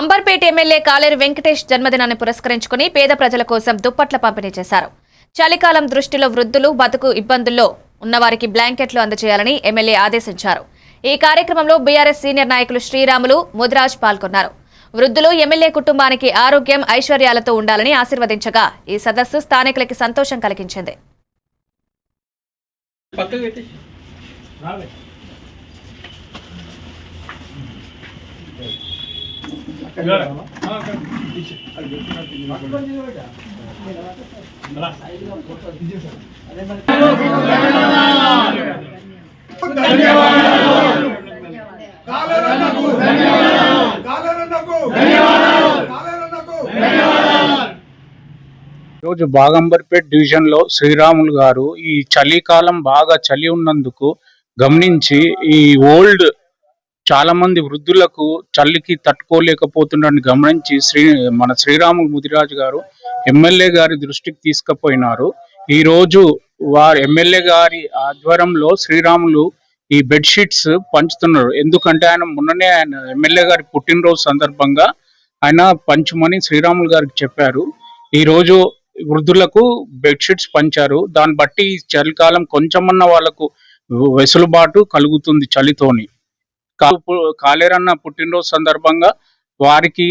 Amberpet MLA కాలేరు వెంకటేష్ జన్మదినాన్ని పురస్కరించుకుని పేద ప్రజల కోసం దుప్పట్ల పంపిణీ చేశారు. చలికాలం దృష్టిలో వృద్ధులు బతుకు ఇబ్బందుల్లో ఉన్నవారికి బ్లాంకెట్లు అందజేయాలని ఎమ్మెల్యే ఆదేశించారు. ఈ కార్యక్రమంలో బీఆర్ఎస్ సీనియర్ నాయకులు శ్రీరాములు ముదిరాజ్ పాల్గొన్నారు. వృద్ధులు ఎమ్మెల్యే కుటుంబానికి ఆరోగ్యం ఐశ్వర్యాలతో ఉండాలని ఆశీర్వదించగా ఈ సదస్సు స్థానికులకి సంతోషం కలిగించింది. కాలరన్నకు కాలరన్నకు రోజు బాగంబర్పేట్ డివిజన్లో శ్రీరాములు గారు ఈ చలికాలం బాగా చలి ఉన్నందుకు గమనించి ఈ ఓల్డ్ చాలా మంది వృద్ధులకు చలికి తట్టుకోలేకపోతుండని గమనించి శ్రీ మన శ్రీరాములు ముదిరాజు గారు ఎమ్మెల్యే గారి దృష్టికి తీసుకుపోయినారు. ఈ రోజు వారు ఎమ్మెల్యే గారి ఆధ్వర్యంలో శ్రీరాములు ఈ బెడ్షీట్స్ పంచుతున్నారు. ఎందుకంటే ఆయన మొన్ననే ఆయన ఎమ్మెల్యే గారి పుట్టినరోజు సందర్భంగా ఆయన పంచమని శ్రీరాములు గారికి చెప్పారు. ఈ రోజు వృద్ధులకు బెడ్షీట్స్ పంచారు. దాన్ని బట్టి చలికాలం కొంచెమన్న వాళ్ళకు వెసులుబాటు కలుగుతుంది చలితోని. కాలేరన్న పుట్టినరోజు సందర్భంగా వారికి